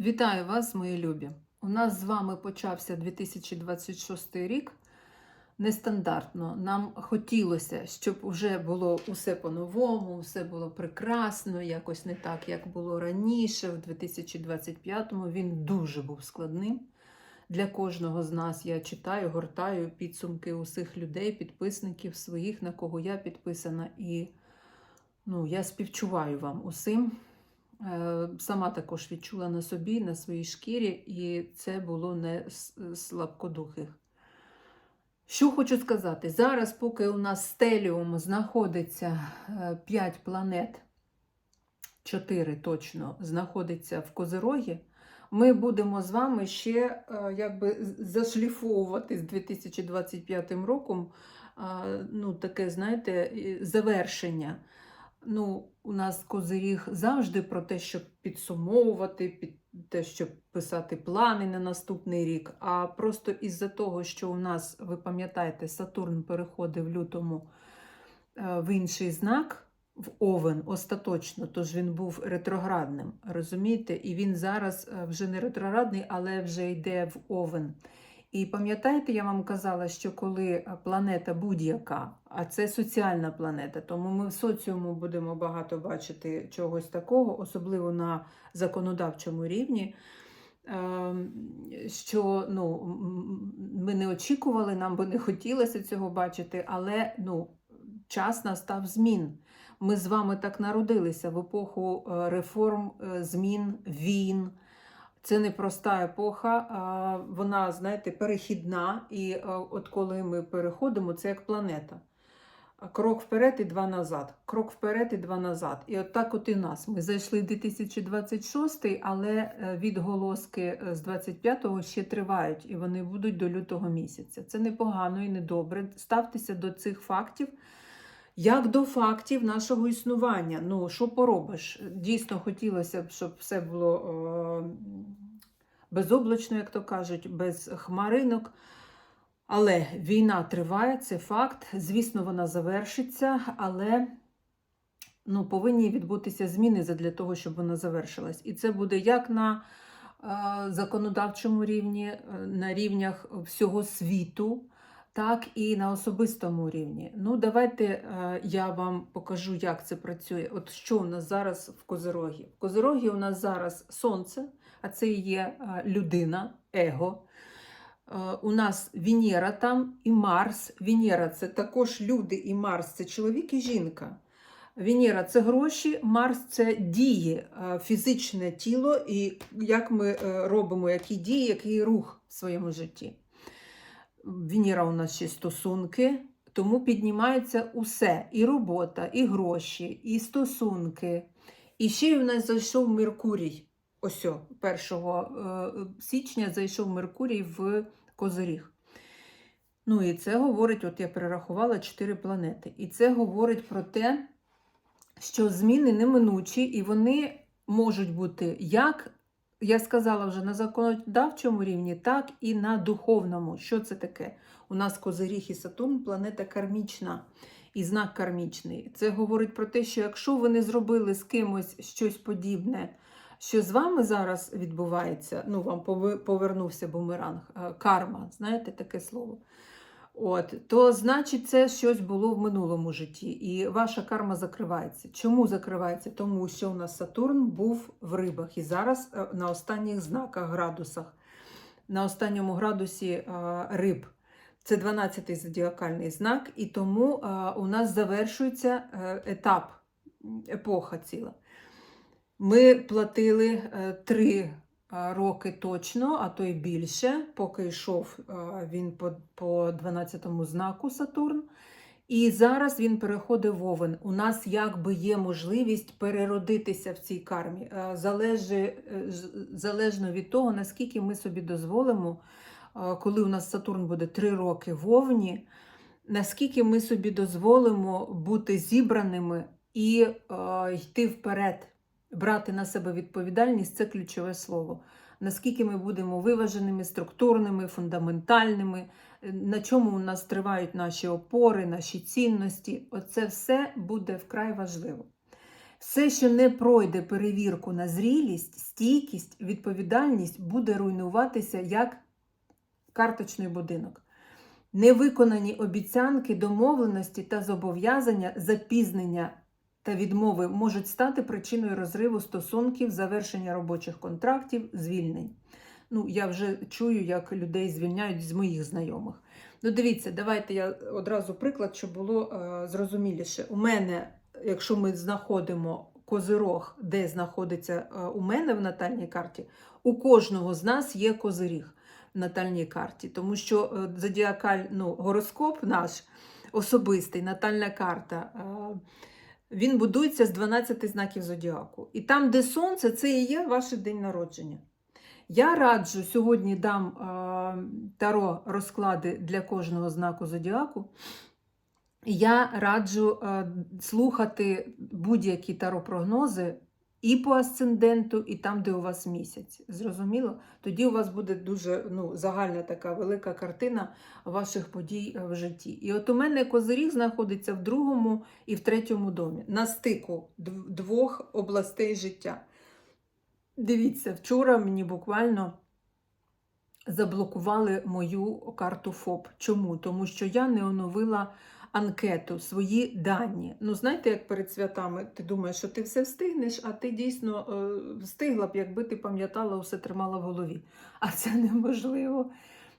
Вітаю вас, мої любі! У нас з вами почався 2026 рік. Нестандартно. Нам хотілося, щоб вже було усе по-новому, все було прекрасно, якось не так, як було раніше. В 2025-му він дуже був складним. Для кожного з нас я читаю, гортаю підсумки усіх людей, підписників своїх, на кого я підписана, і ну, я співчуваю вам усім. Е, Сама також відчула на собі, на своїй шкірі, і це було не слабкодухих. Що хочу сказати, зараз, поки у нас стеліум знаходиться 5 планет, 4 точно знаходиться в Козирогі, ми будемо з вами ще е, якби зашліфовувати з 2025 роком е, ну, таке, знаєте, завершення. Ну, у нас козиріг завжди про те, щоб підсумовувати, під те, щоб писати плани на наступний рік. А просто із-за того, що у нас, ви пам'ятаєте, Сатурн переходив в лютому е, в інший знак, в Овен остаточно, тож він був ретроградним. Розумієте? І він зараз е, вже не ретроградний, але вже йде в Овен. І пам'ятаєте, я вам казала, що коли планета будь-яка, а це соціальна планета, тому ми в соціуму будемо багато бачити чогось такого, особливо на законодавчому рівні, ем, що ну, ми не очікували, нам би не хотілося цього бачити, але ну, час настав змін. Ми з вами так народилися в епоху е, реформ, е, змін, війн. Це не проста епоха, а вона, знаєте, перехідна. І е, от коли ми переходимо, це як планета. Крок вперед і два назад. Крок вперед і два назад. І от так от і нас. Ми зайшли в 2026, але е, відголоски е, з 25-го ще тривають, і вони будуть до лютого місяця. Це непогано і недобре. Ставтеся до цих фактів. Як до фактів нашого існування. Ну, що поробиш? Дійсно хотілося б, щоб все було безоблачно, як то кажуть, без хмаринок. Але війна триває, це факт. Звісно, вона завершиться, але ну, повинні відбутися зміни для того, щоб вона завершилась. І це буде як на е, законодавчому рівні, е, на рівнях всього світу так і на особистому рівні. Ну, давайте е, я вам покажу, як це працює. От що у нас зараз в Козирогі? В Козирогі у нас зараз сонце, а це є е, людина, его. Е, У нас Венера там і Марс. Венера це також люди, і Марс це чоловік і жінка. Венера це гроші, Марс це дії, е, фізичне тіло, і як ми робимо, які дії, який рух в своєму житті. Венера у нас ще стосунки, тому піднімається усе: і робота, і гроші, і стосунки. І ще й у нас зайшов Меркурій. Ось, 1 е, січня зайшов Меркурій в Козиріг. Ну і це говорить, от я перерахувала 4 планети. І це говорить про те, що зміни неминучі, і вони можуть бути як я сказала вже на законодавчому рівні, так і на духовному. Що це таке? У нас Козиріг і Сатурн планета кармічна і знак кармічний. Це говорить про те, що якщо ви не зробили з кимось щось подібне, що з вами зараз відбувається, ну вам повернувся бумеранг, е, карма, знаєте таке слово. От, то значить, це щось було в минулому житті, і ваша карма закривається. Чому закривається? Тому що у нас Сатурн був в рибах і зараз е, на останніх знаках, градусах, на останньому градусі е, риб. Це 12-й зодіакальний знак, і тому у нас завершується етап, епоха ціла. Ми платили три роки точно, а то й більше, поки йшов він по по 12-му знаку Сатурн. І зараз він переходить в Овен. У нас якби є можливість переродитися в цій кармі. Залежи, е, залежно від того, наскільки ми собі дозволимо, коли у нас Сатурн буде 3 роки в Овні, наскільки ми собі дозволимо бути зібраними і е, йти вперед брати на себе відповідальність це ключове слово. Наскільки ми будемо виваженими, структурними, фундаментальними, на чому у нас тривають наші опори, наші цінності, оце все буде вкрай важливо. Все, що не пройде перевірку на зрілість, стійкість, відповідальність, буде руйнуватися як карточний будинок. Невиконані обіцянки, домовленості та зобов'язання, запізнення та відмови можуть стати причиною розриву стосунків, завершення робочих контрактів, звільнень. Ну, я вже чую, як людей звільняють з моїх знайомих. Ну, дивіться, давайте я одразу приклад, щоб було е, зрозуміліше. У мене, якщо ми знаходимо козирог, де знаходиться е, у мене в натальній карті, у кожного з нас є козиріг в натальній карті, тому що е, зодіакаль, ну, гороскоп наш особистий, натальна карта. Е, він будується з 12 знаків зодіаку. І там, де сонце, це і є ваш день народження. Я раджу сьогодні дам таро розклади для кожного знаку зодіаку. Я раджу е, слухати будь-які таро-прогнози і по асценденту, і там, де у вас місяць. Зрозуміло? Тоді у вас буде дуже ну, загальна така велика картина ваших подій е, в житті. І от у мене козиріг знаходиться в другому і в третьому домі, на стику двох областей життя. Дивіться, вчора мені буквально заблокували мою карту ФОП. Чому? Тому що я не оновила анкету, свої дані. Ну, знаєте, як перед святами ти думаєш, що ти все встигнеш, а ти дійсно е, встигла б, якби ти пам'ятала, усе тримала в голові. А це неможливо.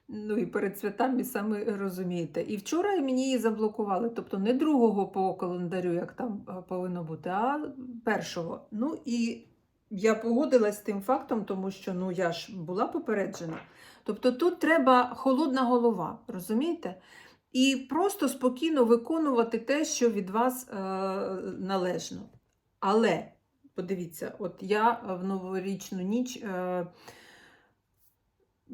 Ну і перед святами саме розумієте. І вчора мені її заблокували, тобто не другого по календарю, як там е, повинно бути, а першого. Ну і я погодилась з тим фактом, тому що ну я ж була попереджена. Тобто тут треба холодна голова, розумієте? І просто спокійно виконувати те, що від вас е, належно. Але, подивіться, от я в новорічну ніч е,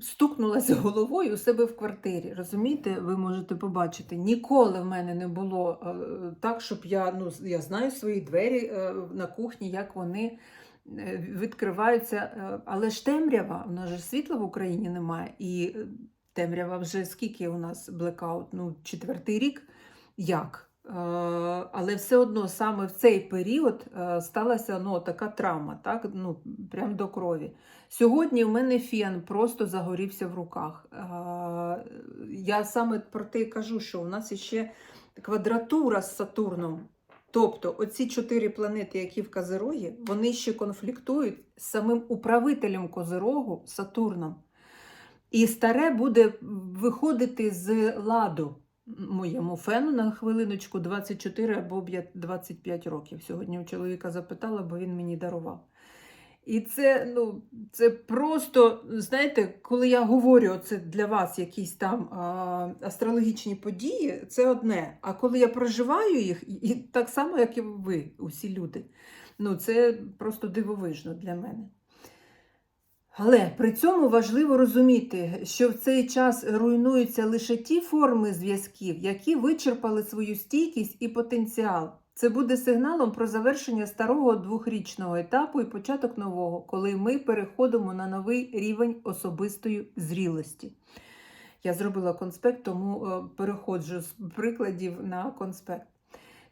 стукнулася головою у себе в квартирі. Розумієте, ви можете побачити, ніколи в мене не було е, так, щоб я, ну, я знаю свої двері е, на кухні, як вони е, відкриваються. е, Але ж темрява, у нас же світла в Україні немає. І е, темрява вже скільки у нас блекаут? Ну, четвертий рік. Як? Е, Але все одно саме в цей період е, сталася ну, така травма, так? ну, прям до крові. Сьогодні в мене фен просто загорівся в руках. Е, Я саме про те кажу, що у нас ще квадратура з Сатурном. Тобто оці чотири планети, які в Козирогі, вони ще конфліктують з самим управителем Козирогу Сатурном. І старе буде виходити з ладу моєму фену на хвилиночку 24 або 25 років. Сьогодні у чоловіка запитала, бо він мені дарував. І це, ну, це просто, знаєте, коли я говорю це для вас якісь там а, астрологічні події, це одне. А коли я проживаю їх, і- так само, як і ви, усі люди, ну це просто дивовижно для мене. Але при цьому важливо розуміти, що в цей час руйнуються лише ті форми зв'язків, які вичерпали свою стійкість і потенціал. Це буде сигналом про завершення старого двохрічного етапу і початок нового, коли ми переходимо на новий рівень особистої зрілості. Я зробила конспект, тому е, переходжу з прикладів на конспект.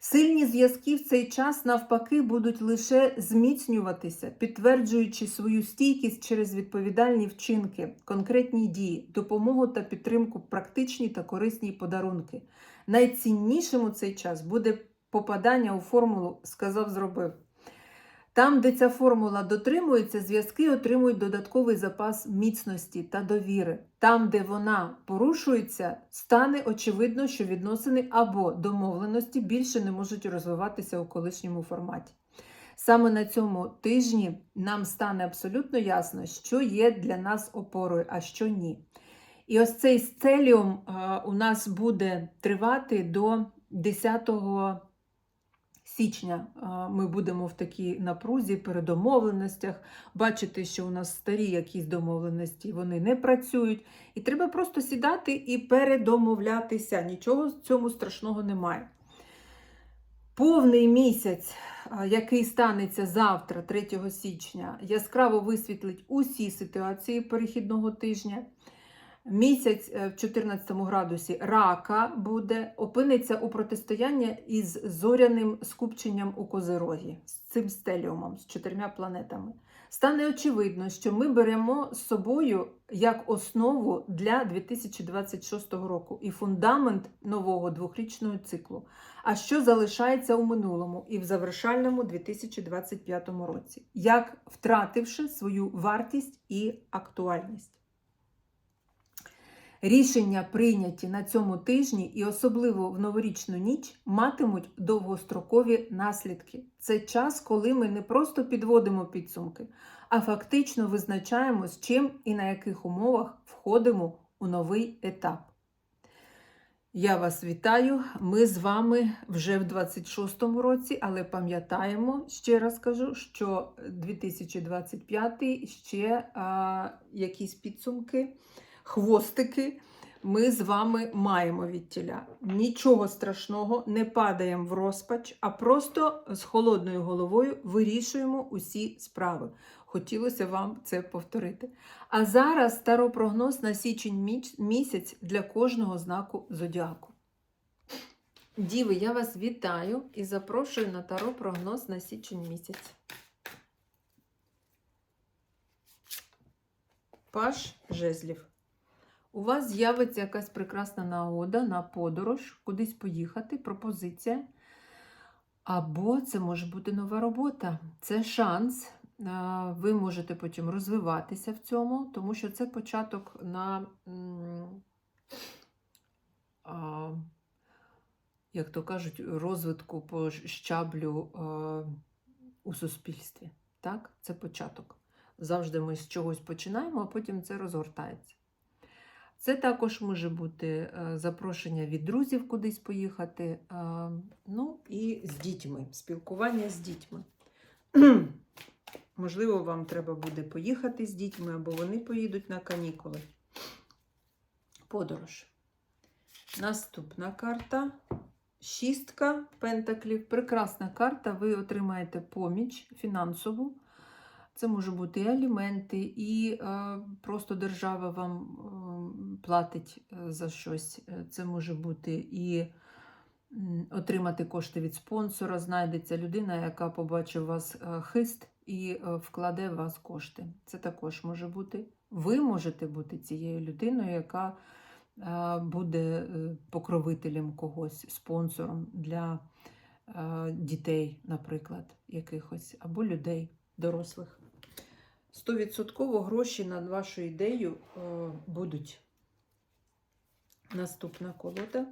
Сильні зв'язки в цей час, навпаки, будуть лише зміцнюватися, підтверджуючи свою стійкість через відповідальні вчинки, конкретні дії, допомогу та підтримку, практичні та корисні подарунки. Найціннішим у цей час буде попадання у формулу сказав, зробив. Там, де ця формула дотримується, зв'язки отримують додатковий запас міцності та довіри. Там, де вона порушується, стане очевидно, що відносини або домовленості більше не можуть розвиватися у колишньому форматі. Саме на цьому тижні нам стане абсолютно ясно, що є для нас опорою, а що ні. І ось цей сцеліум у нас буде тривати до 10 січня ми будемо в такій напрузі, передомовленостях, бачити, що у нас старі якісь домовленості вони не працюють. І треба просто сідати і передомовлятися. Нічого в цьому страшного немає. Повний місяць, який станеться завтра, 3 січня, яскраво висвітлить усі ситуації перехідного тижня. Місяць е, в 14 градусі рака буде, опиниться у протистоянні із зоряним скупченням у Козирогі, з цим стеліумом, з чотирма планетами. Стане очевидно, що ми беремо з собою як основу для 2026 року і фундамент нового двохрічного циклу. А що залишається у минулому і в завершальному 2025 році, як втративши свою вартість і актуальність. Рішення, прийняті на цьому тижні і особливо в новорічну ніч, матимуть довгострокові наслідки. Це час, коли ми не просто підводимо підсумки, а фактично визначаємо, з чим і на яких умовах входимо у новий етап. Я вас вітаю. Ми з вами вже в 26-му році, але пам'ятаємо, ще раз кажу, що 2025 ще а, якісь підсумки, хвостики ми з вами маємо від тіля. Нічого страшного, не падаємо в розпач, а просто з холодною головою вирішуємо усі справи. Хотілося вам це повторити. А зараз старопрогноз на січень місяць для кожного знаку зодіаку. Діви, я вас вітаю і запрошую на таро прогноз на січень місяць. Паш жезлів. У вас з'явиться якась прекрасна нагода на подорож, кудись поїхати, пропозиція. Або це може бути нова робота. Це шанс. Ви можете потім розвиватися в цьому, тому що це початок на, як то кажуть, розвитку по щаблю у суспільстві. Так? Це початок. Завжди ми з чогось починаємо, а потім це розгортається. Це також може бути е, запрошення від друзів кудись поїхати. Ну і з дітьми, спілкування з дітьми. Можливо, вам треба буде поїхати з дітьми, або вони поїдуть на канікули. Подорож. Наступна карта. Шістка пентаклів. Прекрасна карта. Ви отримаєте поміч фінансову. Це може бути і аліменти, і е, просто держава вам е, платить е, за щось. Е, Це може бути і отримати кошти від спонсора. Знайдеться людина, яка побачить у вас е, хист і вкладе в вас кошти. Це також може бути. Ви можете бути цією людиною, яка е, буде покровителем когось, спонсором для е, дітей, наприклад, якихось, або людей дорослих. 100% гроші на вашу ідею е, будуть. Наступна колода.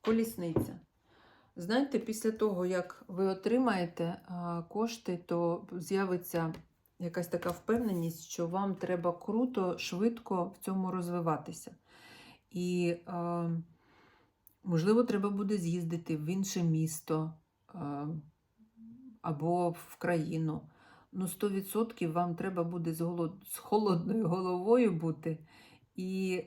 Колісниця. Знаєте, після того, як ви отримаєте е, кошти, то з'явиться якась така впевненість, що вам треба круто, швидко в цьому розвиватися. І, е, можливо, треба буде з'їздити в інше місто або в країну. Ну, 100% вам треба буде з, холодною головою бути і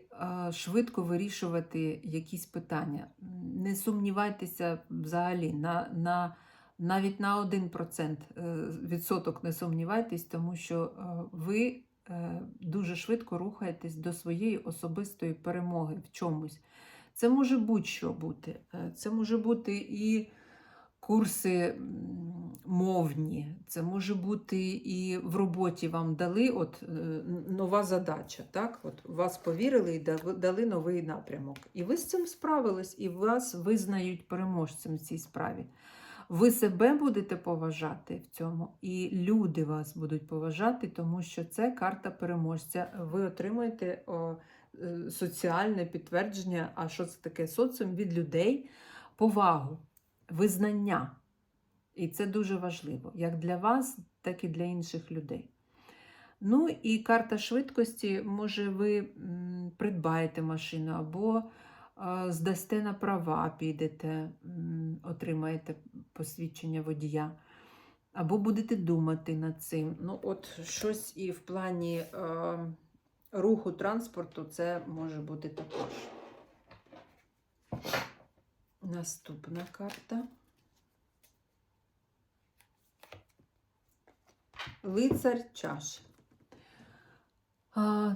швидко вирішувати якісь питання. Не сумнівайтеся взагалі, на, на, навіть на 1% е, відсоток не сумнівайтесь, тому що е, ви е, дуже швидко рухаєтесь до своєї особистої перемоги в чомусь. Це може будь-що бути. Це може бути і курси мовні, це може бути і в роботі вам дали от, е, нова задача. Так? От вас повірили і дали- новий напрямок. І ви з цим справились, і вас визнають переможцем в цій справі. Ви себе будете поважати в цьому, і люди вас будуть поважати, тому що це карта переможця. Ви отримуєте о, е, соціальне підтвердження, а що це таке соціум від людей, повагу, визнання. І це дуже важливо, як для вас, так і для інших людей. Ну і карта швидкості, може, ви придбаєте машину або е, здасте на права, підете, отримаєте посвідчення водія, або будете думати над цим. Ну, от щось і в плані е, руху транспорту це може бути також. Наступна карта. Лицар чаш.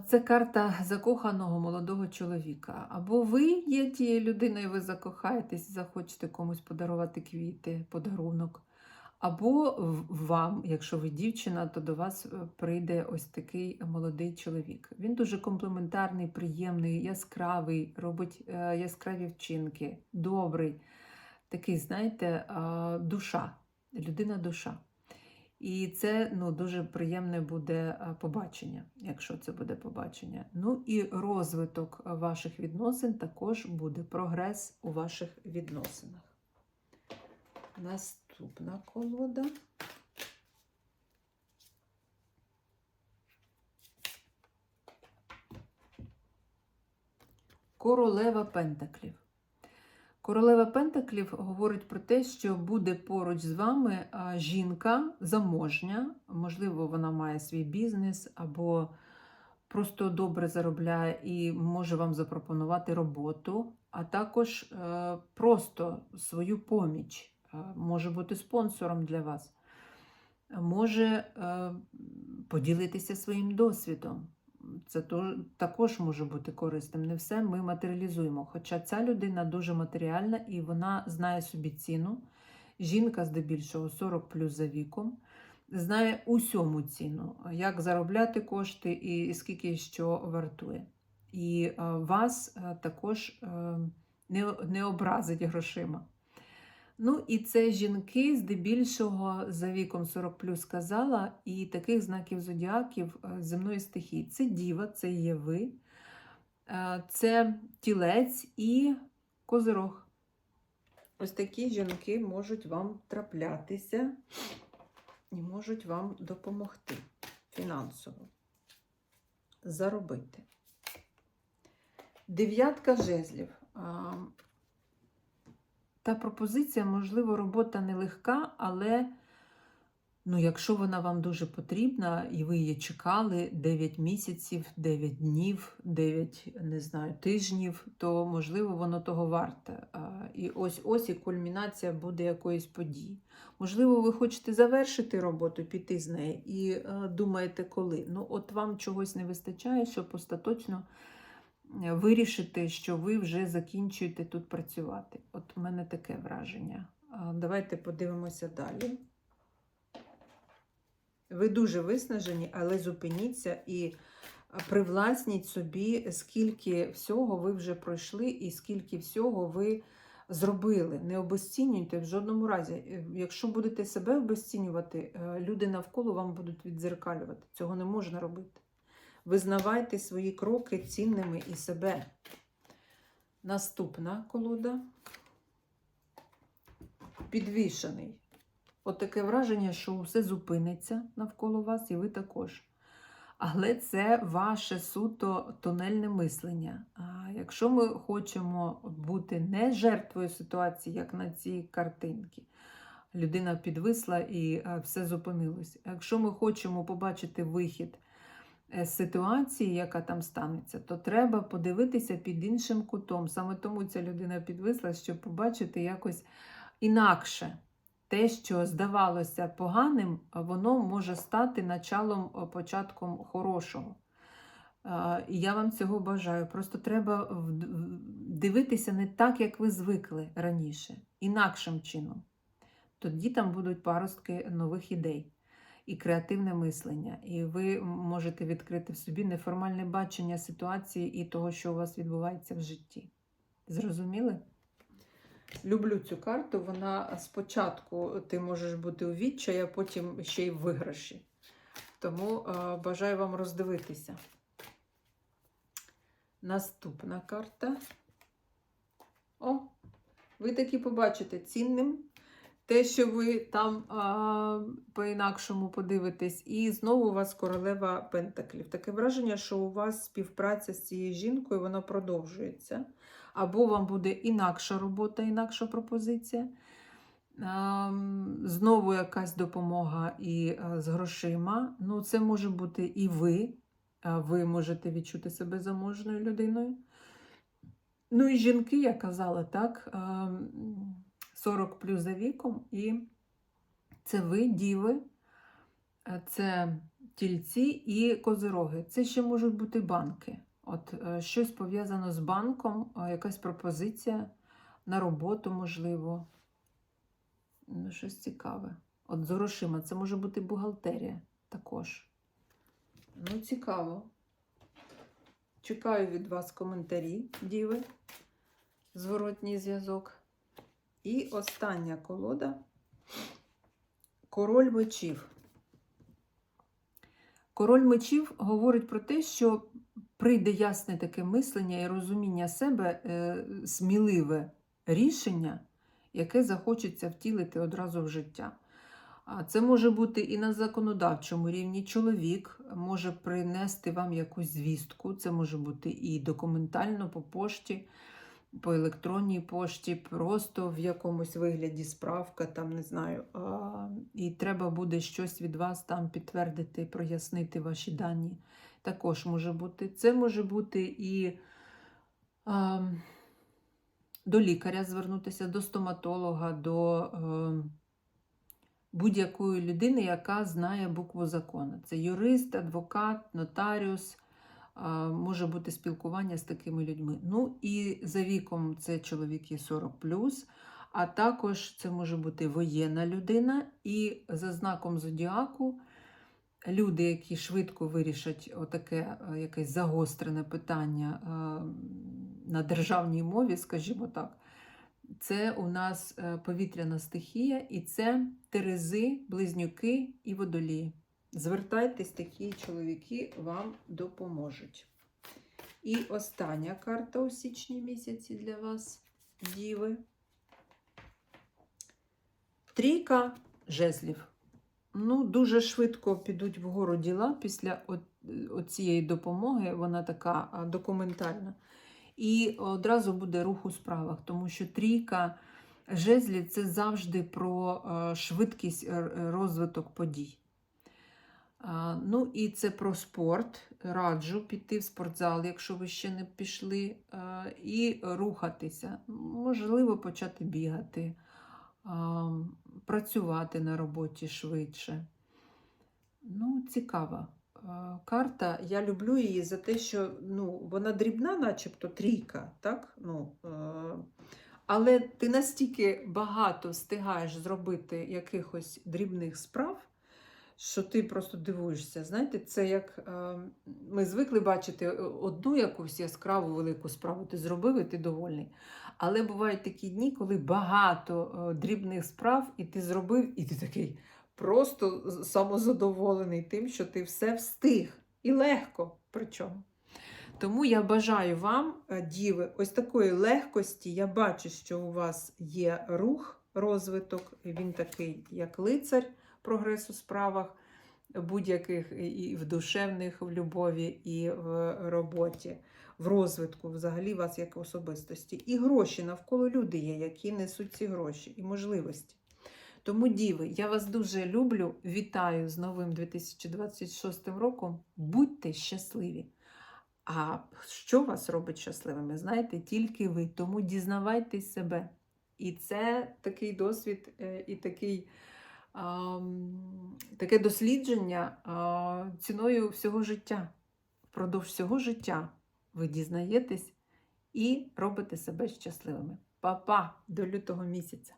Це карта закоханого молодого чоловіка. Або ви є тією людиною, ви закохаєтесь, захочете комусь подарувати квіти, подарунок. Або вам, якщо ви дівчина, то до вас е, прийде ось такий молодий чоловік. Він дуже комплементарний, приємний, яскравий, робить е, яскраві вчинки, добрий, такий, знаєте, душа, людина душа. І це ну, дуже приємне буде побачення, якщо це буде побачення. Ну і розвиток ваших відносин також буде прогрес у ваших відносинах. Наступна колода. Королева Пентаклів. Королева Пентаклів говорить про те, що буде поруч з вами жінка заможня, можливо, вона має свій бізнес або просто добре заробляє і може вам запропонувати роботу, а також е, просто свою поміч, може бути спонсором для вас, може е, поділитися своїм досвідом. Це також може бути корисним. Не все ми матеріалізуємо. Хоча ця людина дуже матеріальна і вона знає собі ціну. Жінка, здебільшого, 40 плюс за віком, знає усьому ціну, як заробляти кошти і скільки що вартує. І е, вас е, також не образить грошима. Ну, і це жінки здебільшого за віком 40 плюс сказала, і таких знаків зодіаків е, земної стихії. Це діва, це є ви, е, це тілець і козирог. Ось такі жінки можуть вам траплятися і можуть вам допомогти фінансово заробити. Дев'ятка жезлів. Та пропозиція, можливо, робота нелегка, але ну, якщо вона вам дуже потрібна, і ви її чекали 9 місяців, 9 днів, 9 не знаю, тижнів, то можливо воно того варте. І ось ось і кульмінація буде якоїсь події. Можливо, ви хочете завершити роботу, піти з неї і е, думаєте, коли. Ну, от вам чогось не вистачає, щоб остаточно е, вирішити, що ви вже закінчуєте тут працювати. От у мене таке враження. Давайте подивимося далі. Ви дуже виснажені, але зупиніться і привласніть собі, скільки всього ви вже пройшли, і скільки всього ви зробили. Не обесцінюйте в жодному разі. Е, Якщо будете себе обесцінювати, е, люди навколо вам будуть віддзеркалювати. Цього не можна робити. Визнавайте свої кроки цінними і себе. Наступна колода. Підвішений. От враження, що все зупиниться навколо вас, і ви також. Але це ваше суто тунельне мислення. А якщо ми хочемо бути не жертвою ситуації, як на цій картинці, людина підвисла і е, все зупинилось. Якщо ми хочемо побачити вихід ситуації, яка там станеться, то треба подивитися під іншим кутом. Саме тому ця людина підвисла, щоб побачити якось інакше. Те, що здавалося поганим, воно може стати началом, о, початком хорошого. І я вам цього бажаю. Просто треба дивитися не так, як ви звикли раніше, інакшим чином. Тоді там будуть паростки нових ідей і креативне мислення. І ви можете відкрити в собі неформальне бачення ситуації і того, що у вас відбувається в житті. Зрозуміли? Люблю цю карту. Вона спочатку ти можеш бути у відчаї, а потім ще й в виграші. Тому е, бажаю вам роздивитися. Наступна карта. О, ви таки побачите цінним те, що ви там по-інакшому подивитесь. І знову у вас королева Пентаклів. Таке враження, що у вас співпраця з цією жінкою вона продовжується. Або вам буде інакша робота, інакша пропозиція. Ем, Знову якась допомога і е, з грошима. Ну, це може бути і ви. А Ви можете відчути себе заможною людиною. Ну і жінки, я казала, так, ем, 40 плюс за віком, і це ви, діви, Е, Це тільці і козироги. Це ще можуть бути банки. От е, щось пов'язано з банком, е, якась пропозиція на роботу, можливо. Ну, щось цікаве. От з грошима, це може бути бухгалтерія також. Ну, цікаво. Чекаю від вас коментарі, діви, зворотній зв'язок. І остання колода Король мечів. Король мечів говорить про те, що прийде ясне таке мислення і розуміння себе, е, сміливе рішення, яке захочеться втілити одразу в життя. А Це може бути і на законодавчому рівні. Чоловік може принести вам якусь звістку, це може бути і документально по пошті, по електронній пошті, просто в якомусь вигляді справка, там не знаю. А, і треба буде щось від вас там підтвердити, прояснити ваші дані. Також може бути. Це може бути і а, до лікаря звернутися, до стоматолога, до. е, будь-якої людини, яка знає букву закону. Це юрист, адвокат, нотаріус, може бути спілкування з такими людьми. Ну і за віком це чоловіки 40 а також це може бути воєнна людина, і за знаком зодіаку. Люди, які швидко вирішать отаке е, якесь загострене питання е, на державній мові, скажімо так, це у нас е, повітряна стихія, і це терези, близнюки і водолії. Звертайтесь, такі чоловіки вам допоможуть. І остання карта у січні місяці для вас, діви. Трійка жезлів. Ну, дуже швидко підуть вгору діла після цієї допомоги. Вона така документальна і одразу буде рух у справах, тому що трійка жезлів це завжди про е, швидкість розвиток подій. Ну і це про спорт. Раджу піти в спортзал, якщо ви ще не пішли, і рухатися. Можливо, почати бігати, працювати на роботі швидше. Ну, цікава карта. Я люблю її за те, що ну, вона дрібна, начебто трійка, так? Ну, але ти настільки багато встигаєш зробити якихось дрібних справ, що ти просто дивуєшся. Знаєте, це як е, ми звикли бачити одну якусь яскраву велику справу, ти зробив і ти довольний. Але бувають такі дні, коли багато е, дрібних справ, і ти зробив, і ти такий просто самозадоволений тим, що ти все встиг і легко причому. Тому я бажаю вам, е, діви, ось такої легкості. Я бачу, що у вас є рух, розвиток, він такий, як лицар прогрес у справах будь-яких і в душевних, в любові, і в роботі, в розвитку, взагалі вас як особистості. І гроші навколо люди є, які несуть ці гроші, і можливості. Тому, діви, я вас дуже люблю. Вітаю з новим 2026 роком. Будьте щасливі! А що вас робить щасливими? Знаєте, тільки ви. Тому дізнавайтесь себе. І це такий досвід е, і такий, таке дослідження ціною всього життя. Впродовж всього життя ви дізнаєтесь і робите себе щасливими. Па-па! до лютого місяця!